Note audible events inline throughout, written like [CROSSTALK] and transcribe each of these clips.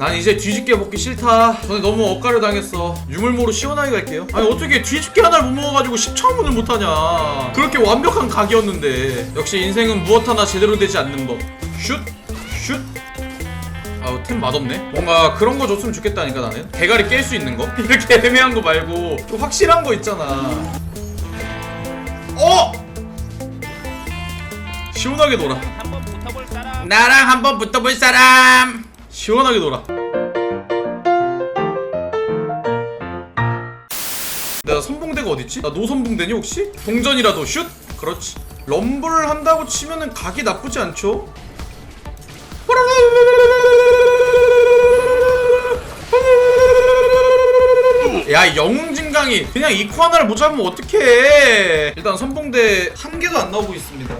난 이제 뒤집게 먹기 싫다. 전에 너무 억가를 당했어. 유물모로 시원하게 갈게요. 아니 어떻게 뒤집게 하나를 못 먹어가지고 10차원을 못하냐. 그렇게 완벽한 각이었는데. 역시 인생은 무엇 하나 제대로 되지 않는 법. 슛, 슛. 아우 템 맛없네. 뭔가 그런 거 줬으면 좋겠다니까 나는. 대가리 깰 수 있는 거? [LAUGHS] 이렇게 애매한 거 말고 좀 확실한 거 있잖아. 어! 시원하게 놀아. 나랑 한번 붙어볼 사람 시원하게 놀아 내가 선봉대가 어딨지? 나 노선봉대니 혹시? 동전이라도 슛? 그렇지 럼블을 한다고 치면은 각이 나쁘지 않죠? 야 영웅진강이 그냥 이코 하나를 못 잡으면 어떡해 일단 선봉대 한 개도 안 나오고 있습니다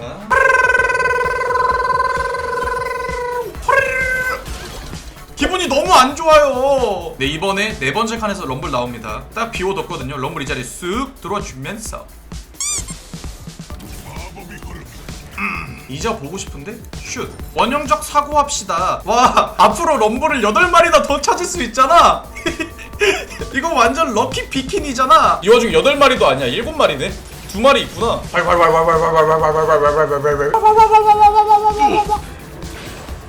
안 좋아요. 네 이번에 네 번째 칸에서 럼블 나옵니다. 딱 비워뒀거든요. 럼블 이 자리에 쓱 들어와 주면서 음, 이자 보고 싶은데 슛 원형적 사고합시다. 와 앞으로 럼블을 8마리나 더 찾을 수 있잖아. 이거 완전 럭키 비키니잖아. 이 와중에 8마리도 아니야. 7마리네. 두 마리 있구나.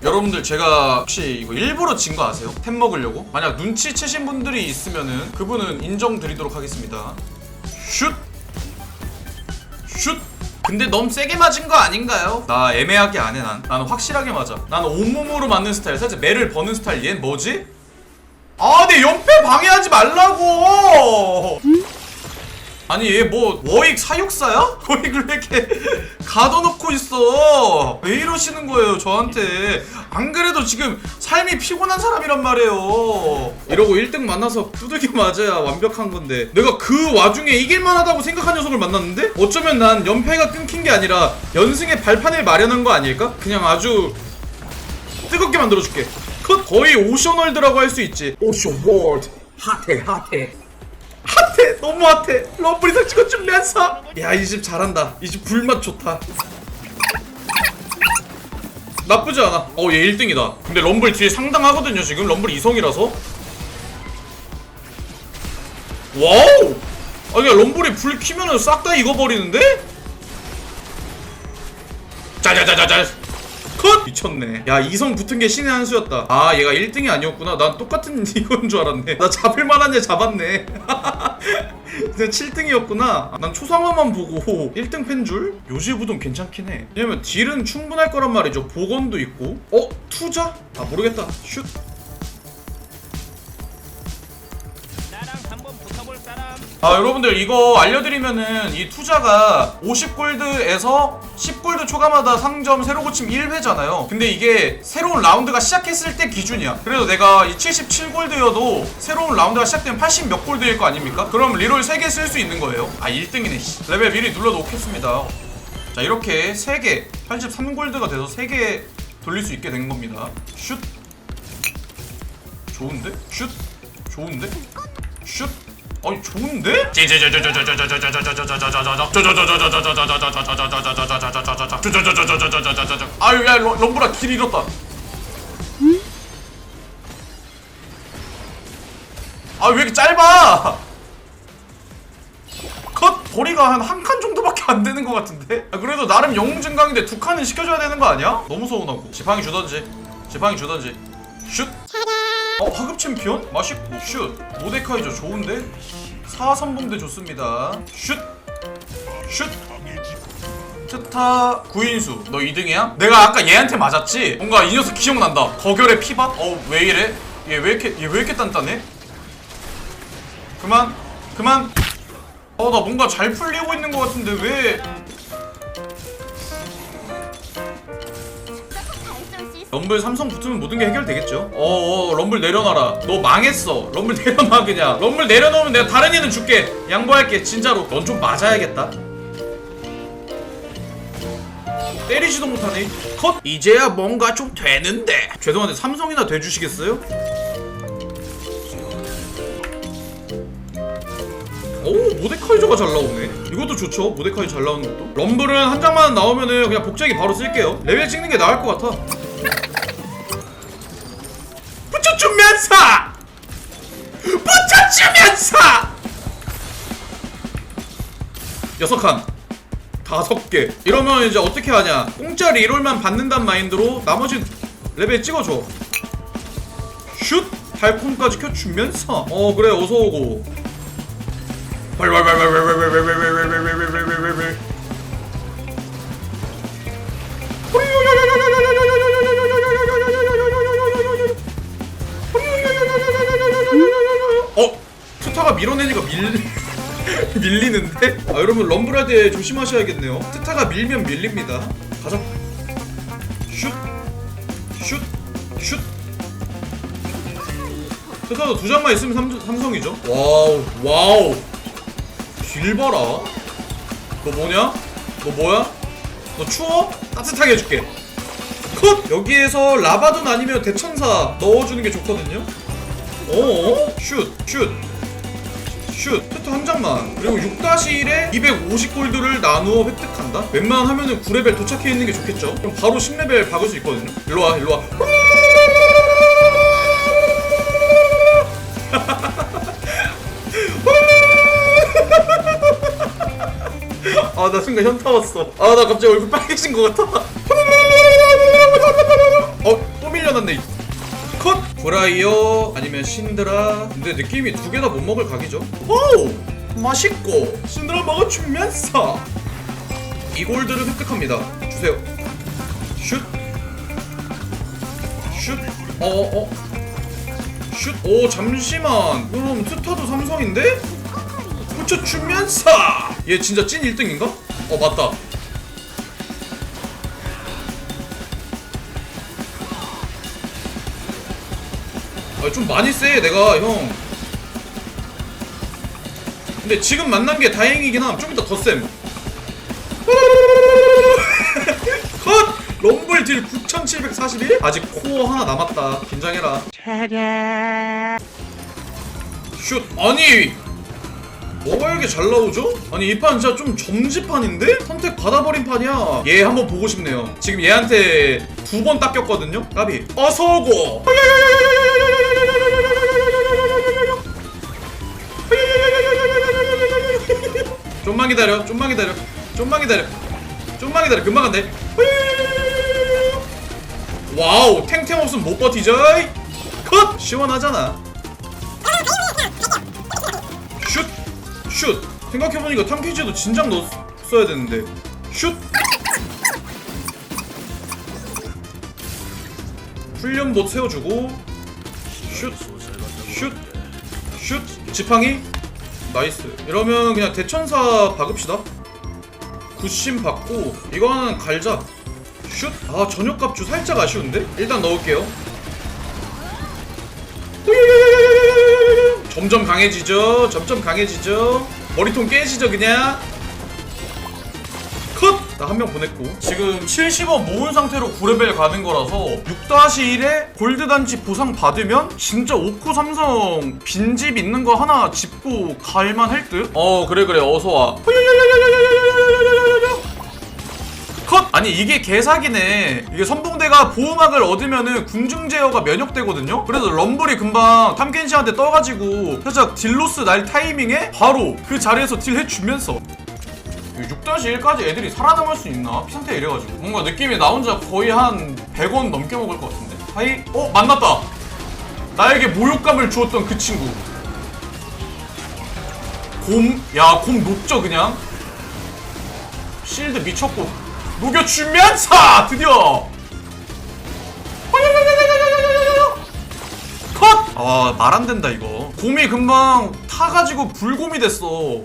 여러분들 제가 혹시 이거 일부러 진 거 아세요? 템 먹으려고? 만약 눈치채신 분들이 있으면은 그분은 인정드리도록 하겠습니다. 슛! 슛! 근데 너무 세게 맞은 거 아닌가요? 나 애매하게 안 해 난. 나는 확실하게 맞아. 나는 온몸으로 맞는 스타일. 살짝 매를 버는 스타일. 얘는 뭐지? 아, 내 연패 방해하지 말라고! 아니 얘 뭐 워익 사육사야? [LAUGHS] 워익을 왜 이렇게 가둬놓고 있어? 왜 이러시는 거예요 저한테? 안 그래도 지금 삶이 피곤한 사람이란 말이에요. 이러고 1등 만나서 두들겨 맞아야 완벽한 건데. 내가 그 와중에 이길만 하다고 생각한 녀석을 만났는데? 어쩌면 난 연패가 끊긴 게 아니라 연승의 발판을 마련한 거 아닐까? 그냥 아주 뜨겁게 만들어줄게. 컷! 거의 오션월드라고 할 수 있지. 오션 월드. 핫해 핫해 핫해 너무 핫해. 럼블이상 찍어주면서. 야이 집 잘한다. 이 집 불맛 좋다. 나쁘지 않아. 어얘 1등이다. 근데 럼블 뒤에 상당하거든요 지금. 럼블 2성이라서. 와우! 아니 야 럼블이 불 키면은 싹 다 익어버리는데? 짜자자자자 컷! 미쳤네. 야 이성 붙은 게 신의 한 수였다. 아 얘가 1등이 아니었구나. 난 똑같은 [LAUGHS] 이건 줄 알았네. 나 잡을 만한 애 잡았네. [LAUGHS] 근데 7등이었구나. 난 초상화만 보고 1등 팬줄? 요지부동 괜찮긴 해. 왜냐면 딜은 충분할 거란 말이죠. 복원도 있고. 어? 투자? 아 모르겠다. 슛 아 여러분들 이거 알려드리면은 이 투자가 50골드에서 10골드 초과마다 상점 새로 고침 1회잖아요 근데 이게 새로운 라운드가 시작했을 때 기준이야 그래도 내가 이 77골드여도 새로운 라운드가 시작되면 80 몇 골드일 거 아닙니까? 그럼 리롤 3개 쓸 수 있는 거예요 아 1등이네 씨. 레벨 미리 눌러놓겠습니다 자 이렇게 3개 83골드가 돼서 3개 돌릴 수 있게 된 겁니다 슛 좋은데? 슛 좋은데? 슛 아니 좋은데? 아유 야 럼- 럼브라 길 잃었다. 아왜 이렇게 짧아? 컷 거리가 한 한 칸 정도밖에 안 되는 것 같은데? 아, 그래도 나름 영웅 증강인데 두 칸은 시켜줘야 되는 거 아니야? 너무 서운하고. 지팡이 주던지. 지팡이 주던지. 슛 어, 하급 챔피언? 맛있고 슛 모데카이저 좋은데? 4선봉대 좋습니다 슛 슛! 트타 구인수 너 2등이야? 내가 아까 얘한테 맞았지? 뭔가 이 녀석 기억난다 거결의 피밭? 어우 왜 이래? 얘 왜 이렇게 얘 왜 이렇게 단단해? 그만 그만 어 나 뭔가 잘 풀리고 있는 것 같은데 왜 럼블 삼성 붙으면 모든 게 해결되겠죠. 어어 럼블 내려놔라. 너 망했어. 럼블 [LAUGHS] 내려놔 그냥. 럼블 내려놓으면 내가 다른 애는 줄게. 양보할게 진짜로. 넌 좀 맞아야겠다. 때리지도 못하네. 컷. 이제야 뭔가 좀 되는데. 죄송한데 삼성이나 돼주시겠어요? 오 모데카이저가 잘 나오네 이것도 좋죠 모데카이 잘 나오는 것도 럼블은 한 장만 나오면은 그냥 복제기 바로 쓸게요 레벨 찍는 게 나을 것 같아 붙여주면서 붙여주면서 여섯 칸 다섯 개 이러면 이제 어떻게 하냐 공짜 리롤만 받는단 마인드로 나머지 레벨 찍어줘 슛 달콤까지 켜주면서 어 그래 어서오고 왈왈왈왈왈왈왈왈왈왈왈왈왈왈왈왈 트타가 밀어내니까 밀... [LAUGHS] 밀리는데? 아 여러분 때 조심하셔야겠네요 트타가 밀면 밀립니다 가자 슛! 슛! 슛! 트타도 두 장만 있으면 삼, 삼성이죠 와우 와우 길 봐라 너 뭐냐? 너 뭐야? 너 추워? 따뜻하게 해줄게 컷! 여기에서 라바돈 아니면 대천사 넣어주는 게 좋거든요 어? 슛! 슛! 슛! 트트 한 장만 그리고 6-1에 250골드를 나누어 획득한다? 웬만하면은 9레벨 도착해 있는 게 좋겠죠? 그럼 바로 10레벨 박을 수 있거든요 일로와 일로와 [LAUGHS] 아 나 순간 현타 왔어 아 나 갑자기 얼굴 빨개진 것 같아 컷! 브라이어 아니면 신드라 근데 느낌이 두 개 다 못 먹을 각이죠 오! 맛있고 신드라 먹어주면서 이 골드를 획득합니다 주세요 슛! 슛! 어어어 슛! 오 잠시만 그럼 트타도 삼성인데? 붙여주면서 얘 진짜 찐 1등인가? 어 맞다 아, 좀 많이 세 내가 형. 근데 지금 만난 게 다행이긴 함. 좀 이따 더쌤 [LAUGHS] 컷! 럼블 딜 9741? 아직 코어 하나 남았다. 긴장해라. 슛! 아니 뭐가 이렇게 잘 나오죠? 아니 이 판 진짜 좀 점지판인데? 선택 받아버린 판이야. 얘 한번 보고 싶네요. 지금 얘한테 두 번 닦였거든요? 까비. 어서오고! 좀만 기다려 좀만 기다려 좀만 기다려 좀만 기다려. 금방 간대. 와우 탱탱 없으면 못 버티죠? 컷! 시원하잖아 슛! 생각해보니까 탐키즈도 진작 넣었어야 되는데 슛! 훈련봇 세워주고 슛! 슛! 슛! 지팡이? 나이스 이러면 그냥 대천사 박읍시다 굿심 받고 이거는 갈자 슛! 아 저녁값주 살짝 아쉬운데? 일단 넣을게요 점점 강해지죠. 점점 강해지죠. 머리통 깨지죠 그냥. 컷! 나 한 명 보냈고 지금 70원 모은 상태로 9레벨 가는 거라서 6-1에 골드 단지 보상 받으면 진짜 5코 삼성 빈집 있는 거 하나 짚고 갈만 할 듯? 어 그래 그래 어서와 컷! 아니 이게 개사기네 이게 선봉대가 보호막을 얻으면은 궁중 제어가 면역되거든요 그래서 럼블이 금방 탐켄시한테 떠가지고 살짝 딜로스 날 타이밍에 바로 그 자리에서 딜 해주면서 6-1까지 애들이 살아남을 수 있나? 피상태 이래가지고 뭔가 느낌이 나 혼자 거의 한 100원 넘게 먹을 것 같은데 하이? 어? 만났다 나에게 모욕감을 주었던 그 친구 곰? 야곰 녹죠 그냥? 실드 미쳤고 녹여주면서 드디어 컷! 아 말 안 된다 이거 곰이 금방 타가지고 불곰이 됐어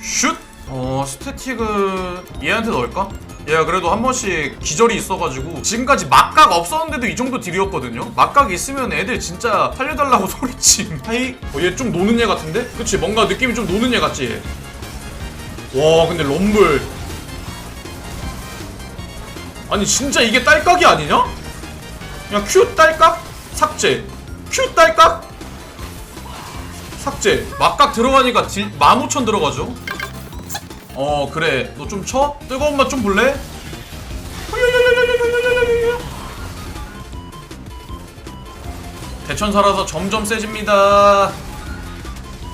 슛! 어 스태틱을 얘한테 넣을까? 얘가 그래도 한 번씩 기절이 있어가지고 지금까지 막각 없었는데도 이 정도 딜이었거든요 막각 있으면 애들 진짜 살려달라고 소리침 하이 어, 얘 좀 노는 얘 같은데? 그치 뭔가 느낌이 좀 노는 얘 같지 얘? 와 근데 럼블 아니 진짜 이게 딸깍이 아니냐? 그냥 큐 딸깍 삭제 큐 딸깍 삭제 막각 들어가니까 딜 15,000 들어가죠 어 그래 너 좀 쳐? 뜨거운 맛 좀 볼래? 대천사라서 점점 세집니다.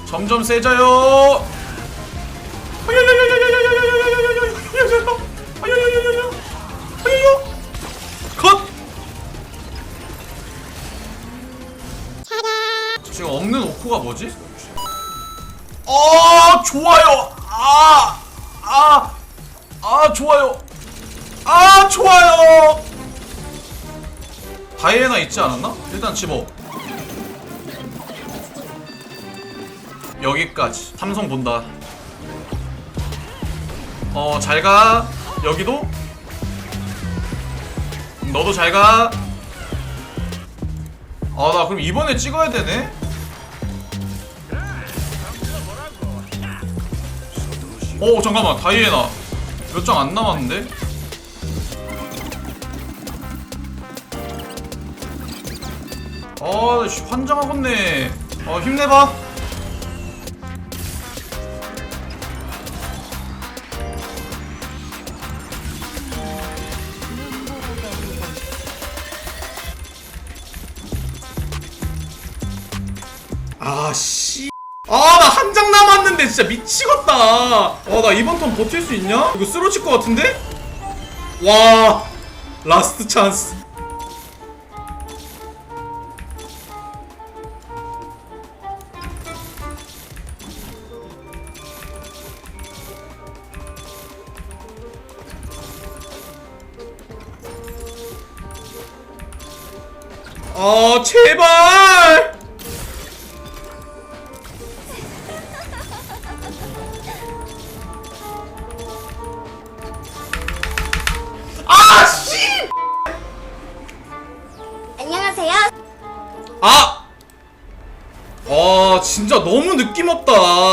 점점 세져요. 지금 없는 오코가 뭐지? 어 좋아요. 아, 아, 아 좋아요. 아 좋아요. 다이애나 있지 않았나? 일단 집어. 여기까지. 삼성 본다. 어, 잘 가. 여기도. 너도 잘 가. 아, 나 그럼 이번에 찍어야 되네? 어, 잠깐만. 다이애나. 몇 장 안 남았는데? 아, 씨, 환장하겠네. 어, 힘내봐. 아, 씨. 아, 나 남았는데 진짜 미치겠다. 아, 나 이번 턴 버틸 수 있냐? 이거 쓰러질 것 같은데? 와, 라스트 찬스. 아, 제발! 느낌 없다. 넌 떼라! 야, 넌